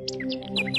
Música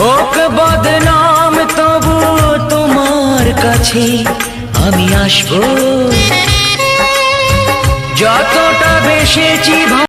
হোক বদনাম তবু তোমার কাছে আমি আসব। যতটা বেসেছি